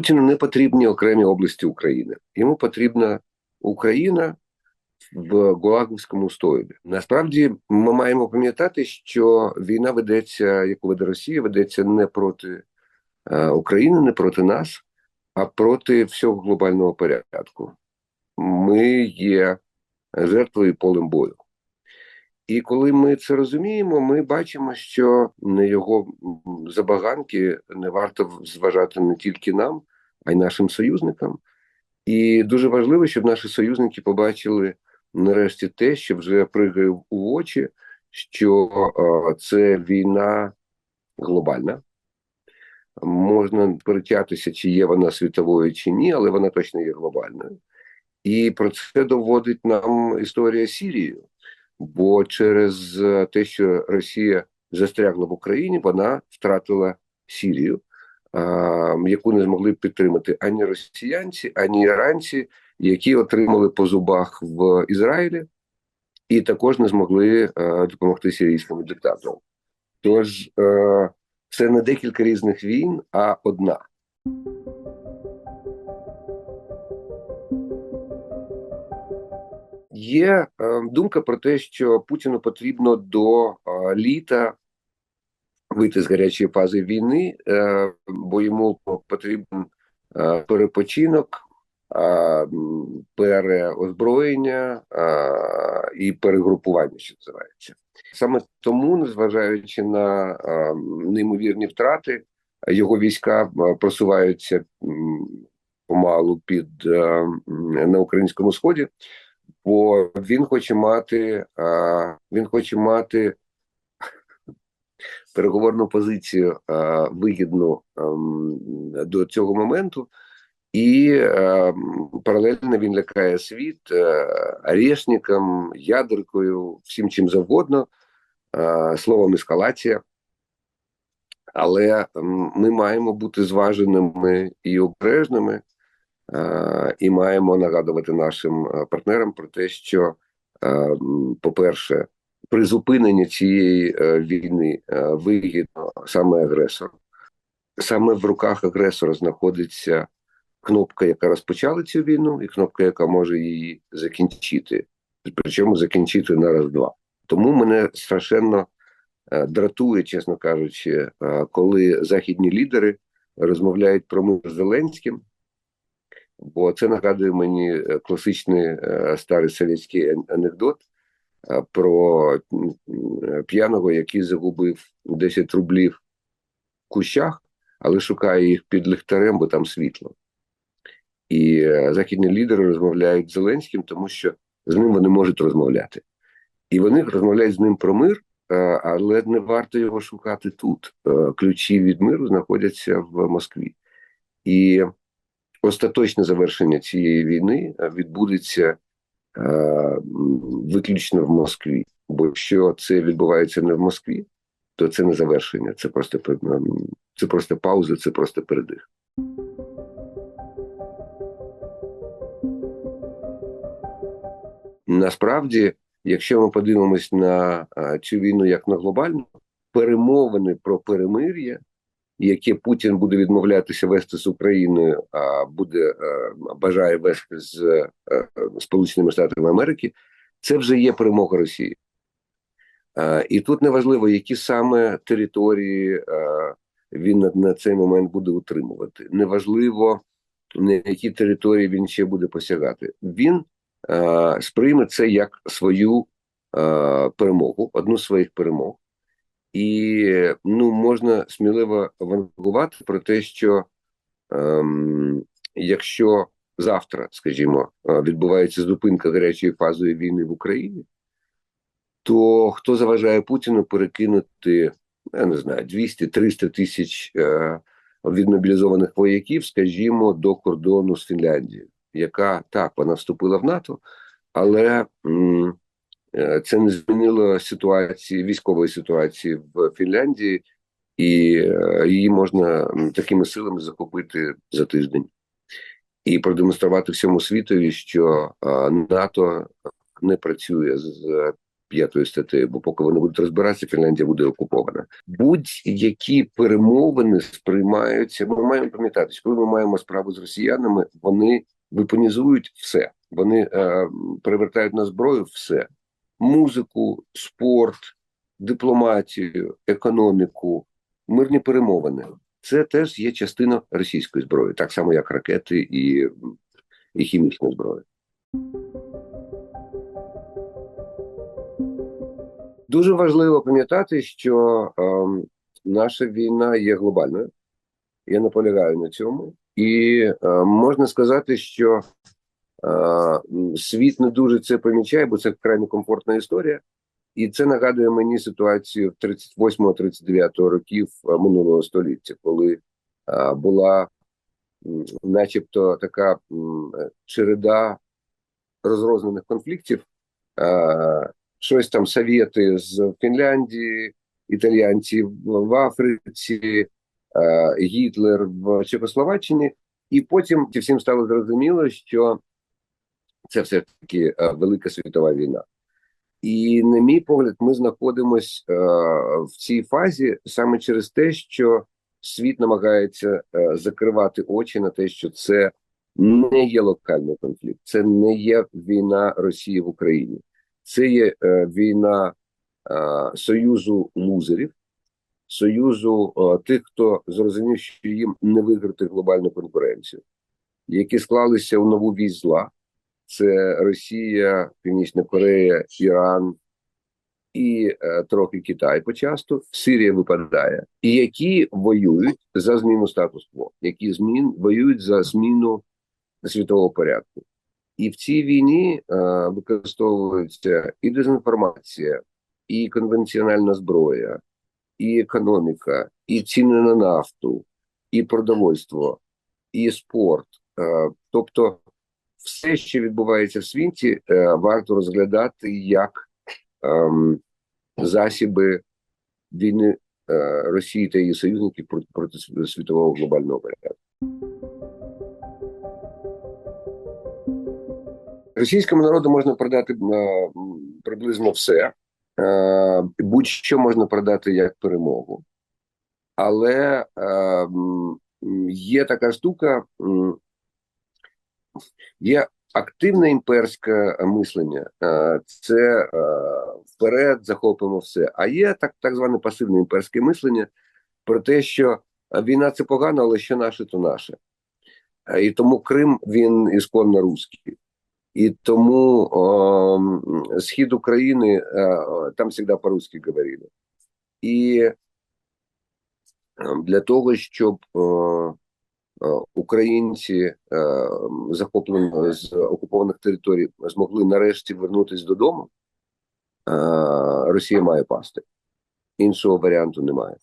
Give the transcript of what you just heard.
Путіну не потрібні окремі області України. Йому потрібна Україна в Гулаговському стойлі. Насправді ми маємо пам'ятати, що війна ведеться, яку веде Росія, ведеться не проти е, України, не проти нас, а проти всього глобального порядку. Ми є жертвою полем бою. І коли ми це розуміємо, ми бачимо, що на його забаганки не варто зважати не тільки нам, а й нашим союзникам. І дуже важливо, щоб наші союзники побачили нарешті те, що вже пригає у очі, що е, це війна глобальна. Можна перетятися, чи є вона світовою, чи ні, але вона точно є глобальною. І про це доводить нам історія Сірії, бо через те, що Росія застрягла в Україні, вона втратила Сірію, яку не змогли підтримати ані росіянці, ані іранці, які отримали по зубах в Ізраїлі, і також не змогли допомогти сирійському диктатору. Тож це не декілька різних війн, а одна. Є думка про те, що Путіну потрібно до літа вийти з гарячої фази війни, е, бо йому потрібен е, перепочинок, е, переозброєння і перегрупування, що називається. Саме тому, незважаючи на неймовірні втрати, його війська просуваються помалу під на українському сході бо він хоче мати він хоче мати переговорну позицію вигідну ем, до цього моменту, і ем, паралельно він лякає світ орешником, ядеркою, всім чим завгодно, словом ескалація. Але ми маємо бути зваженими і обережними. Е, і маємо нагадувати нашим е, партнерам про те, що, е, по-перше, при зупиненні цієї війни вигідно саме агресор. Саме в руках агресора знаходиться кнопка, яка розпочала цю війну, і кнопка, яка може її закінчити. Причому закінчити на раз-два. Тому мене страшенно дратує, чесно кажучи, коли західні лідери розмовляють про мир з Зеленським бо це нагадує мені е, класичний е, старий совєтський анекдот е, про п'яного, який загубив 10 рублів в кущах, але шукає їх під ліхтарем, бо там світло. І західні лідери розмовляють з Зеленським, тому що з ним вони можуть розмовляти. І вони розмовляють з ним про мир, але не варто його шукати тут. Ключі від миру знаходяться в Москві. І остаточне завершення цієї війни е, відбудеться е, виключно в Москві. Бо якщо це відбувається не в Москві, то це не завершення, це просто це просто пауза, це просто передих. Насправді, якщо ми подивимось на цю війну як на глобальну, перемовини про перемир'я яке Путін буде відмовлятися вести з Україною, а буде е, бажає вести з е, Сполученими Штатами Америки, це вже є перемога Росії. І тут неважливо, які саме території е, він на цей момент буде утримувати. Неважливо, на які території він ще буде посягати. Він сприйме це як свою перемогу, одну з своїх перемог. І ну можна сміливо вангувати про те, що ем, якщо завтра, скажімо, е, відбувається зупинка гарячої фазою війни в Україні, то хто заважає Путіну перекинути, я не знаю, 200-300 тисяч е, відмобілізованих вояків, скажімо, до кордону з Фінляндією, яка так вона вступила в НАТО, але м, це не змінило ситуації військової ситуації в Фінляндії, і е, її можна такими силами захопити за тиждень і продемонструвати всьому світові, що е, НАТО не працює з п'ятою статтею, бо поки вони будуть розбиратися, Фінляндія буде окупована. Будь-які перемовини сприймаються. Ми маємо пам'ятати, коли ми маємо справу з росіянами, вони випонізують все. Вони е, перевертають на зброю все: музику, спорт, дипломатію, економіку, мирні перемовини. Це теж є частина російської зброї, так само як ракети і, і хімічна зброя. Дуже важливо пам'ятати, що е, наша війна є глобальною. Я наполягаю на цьому, і е, можна сказати, що світ не дуже це помічає, бо це вкрай некомфортна історія. І це нагадує мені ситуацію 38-39 років е, минулого століття, коли е, була, начебто, така череда розрознених конфліктів. Е, щось там совєти з Фінляндії, італіянці в Африці, Гітлер в Чехословаччині, і потім всім стало зрозуміло, що це все таки велика світова війна. І, на мій погляд, ми знаходимося е, в цій фазі саме через те, що світ намагається е, закривати очі на те, що це не є локальний конфлікт, це не є війна Росії в Україні, це є е, війна е, союзу лузерів, союзу е, тих, хто зрозумів, що їм не виграти глобальну конкуренцію, які склалися у нову вісь зла це Росія, Північна Корея, Іран і е, трохи Китай почасту. Сирія випадає, і які воюють за зміну статус-кво, які змін воюють за зміну світового порядку. І в цій війні е, використовується і дезінформація, і конвенціональна зброя, і економіка, і ціни на нафту, і продовольство, і спорт. Е, тобто все, що відбувається в світі, е, варто розглядати як ем, засіби війни е, Росії та її союзників проти, проти світового глобального порядку. Російському народу можна продати е, приблизно все, е, будь-що можна продати як перемогу, але е, є така штука. Є активне імперське мислення, е, це е, вперед захопимо все. А є так так зване пасивне імперське мислення про те, що війна це погано, але що наше, то наше. Е, і тому Крим він ісконно русський. І тому о, схід України там завжди по-русски говорили. І для того, щоб о, Е, українці е, захоплені з окупованих територій змогли нарешті вернутися додому. Е, Росія має пасти. Іншого варіанту немає.